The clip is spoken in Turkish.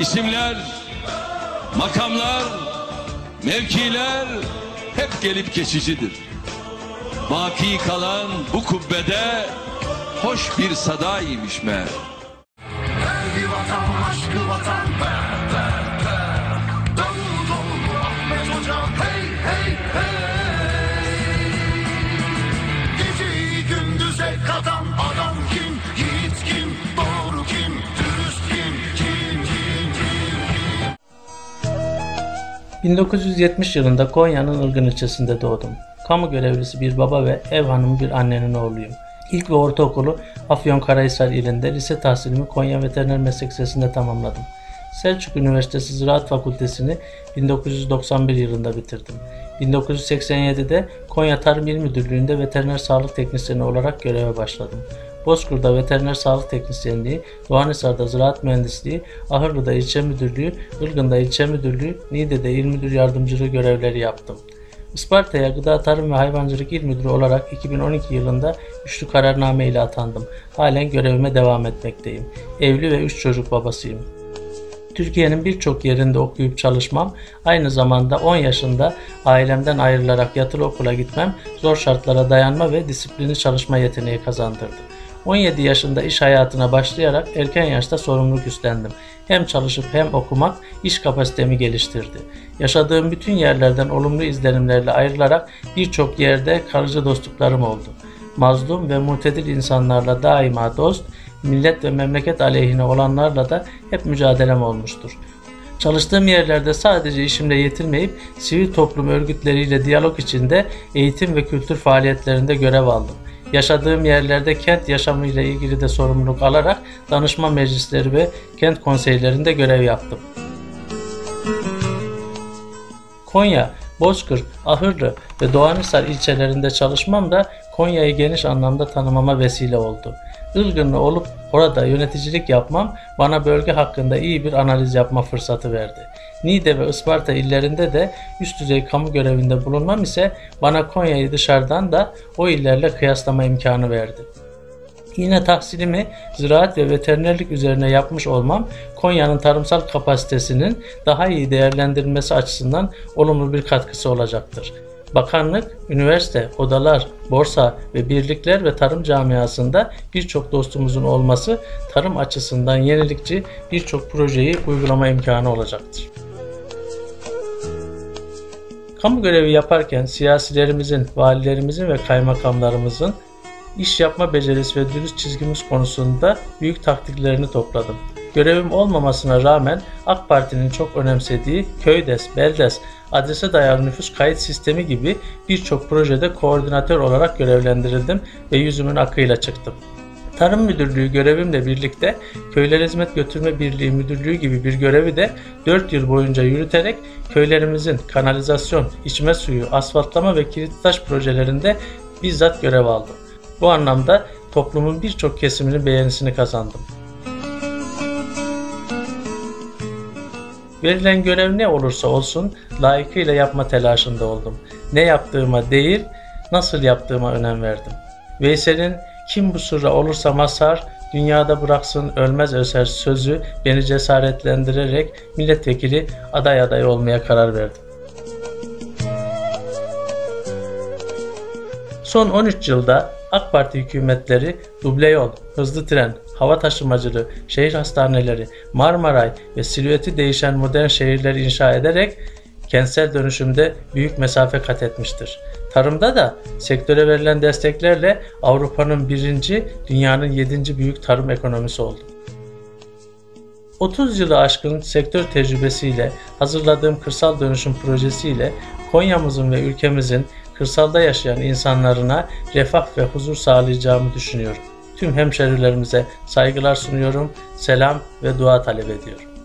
isimler, makamlar, mevkiler hep gelip geçicidir. Baki kalan bu kubbede hoş bir sadaymış meğer. 1970 yılında Konya'nın Ilgın ilçesinde doğdum. Kamu görevlisi bir baba ve ev hanımı bir annenin oğluyum. İlk ve ortaokulu Afyonkarahisar ilinde, lise tahsilimi Konya Veteriner Meslek Lisesi'nde tamamladım. Selçuk Üniversitesi Ziraat Fakültesini 1991 yılında bitirdim. 1987'de Konya Tarım İl Müdürlüğü'nde veteriner sağlık teknisyeni olarak göreve başladım. Bozkır'da veteriner sağlık teknisyenliği, Doğanhisar'da ziraat mühendisliği, Ahırlı'da ilçe müdürlüğü, Ilgın'da ilçe müdürlüğü, Niğde'de il müdür yardımcılığı görevleri yaptım. Isparta'ya Gıda Tarım ve Hayvancılık İl Müdürü olarak 2012 yılında üçlü kararname ile atandım. Halen görevime devam etmekteyim. Evli ve üç çocuk babasıyım. Türkiye'nin birçok yerinde okuyup çalışmam, aynı zamanda 10 yaşında ailemden ayrılarak yatılı okula gitmem, zor şartlara dayanma ve disiplinli çalışma yeteneği kazandırdı. 17 yaşında iş hayatına başlayarak erken yaşta sorumluluk üstlendim. Hem çalışıp hem okumak iş kapasitemi geliştirdi. Yaşadığım bütün yerlerden olumlu izlenimlerle ayrılarak birçok yerde kalıcı dostluklarım oldu. Mazlum ve mutedil insanlarla daima dost, millet ve memleket aleyhine olanlarla da hep mücadelem olmuştur. Çalıştığım yerlerde sadece işimle yetinmeyip sivil toplum örgütleriyle diyalog içinde eğitim ve kültür faaliyetlerinde görev aldım. Yaşadığım yerlerde kent yaşamıyla ilgili de sorumluluk alarak danışma meclisleri ve kent konseylerinde görev yaptım. Konya, Bozkır, Ahırlı ve Doğanhisar ilçelerinde çalışmam da Konya'yı geniş anlamda tanımama vesile oldu. Ilgınlı olup orada yöneticilik yapmam bana bölge hakkında iyi bir analiz yapma fırsatı verdi. Niğde ve Isparta illerinde de üst düzey kamu görevinde bulunmam ise bana Konya'yı dışarıdan da o illerle kıyaslama imkanı verdi. Yine tahsilimi ziraat ve veterinerlik üzerine yapmış olmam Konya'nın tarımsal kapasitesinin daha iyi değerlendirilmesi açısından olumlu bir katkısı olacaktır. Bakanlık, üniversite, odalar, borsa ve birlikler ve tarım camiasında birçok dostumuzun olması tarım açısından yenilikçi birçok projeyi uygulama imkanı olacaktır. Kamu görevi yaparken siyasilerimizin, valilerimizin ve kaymakamlarımızın iş yapma becerisi ve dürüst çizgimiz konusunda büyük taktiklerini topladım. Görevim olmamasına rağmen AK Parti'nin çok önemsediği Köydes, Beldes, adrese dayalı nüfus kayıt sistemi gibi birçok projede koordinatör olarak görevlendirildim ve yüzümün akıyla çıktım. Tarım Müdürlüğü görevimle birlikte Köyler Hizmet Götürme Birliği Müdürlüğü gibi bir görevi de 4 yıl boyunca yürüterek köylerimizin kanalizasyon, içme suyu, asfaltlama ve kilit projelerinde bizzat görev aldım. Bu anlamda toplumun birçok kesiminin beğenisini kazandım. Verilen görev ne olursa olsun layıkıyla yapma telaşında oldum. Ne yaptığıma değil, nasıl yaptığıma önem verdim. Veysel'in kim bu sırra olursa mazhar, dünyada bıraksın ölmez öser sözü beni cesaretlendirerek milletvekili aday aday olmaya karar verdim. Son 13 yılda AK Parti hükümetleri duble yol, hızlı tren, hava taşımacılığı, şehir hastaneleri, Marmaray ve silüeti değişen modern şehirler inşa ederek kentsel dönüşümde büyük mesafe kat etmiştir. Tarımda da sektöre verilen desteklerle Avrupa'nın birinci, dünyanın yedinci büyük tarım ekonomisi oldu. 30 yılı aşkın sektör tecrübesiyle hazırladığım kırsal dönüşüm projesiyle Konya'mızın ve ülkemizin kırsalda yaşayan insanlarına refah ve huzur sağlayacağımı düşünüyorum. Tüm hemşerilerimize saygılar sunuyorum, selam ve dua talep ediyorum.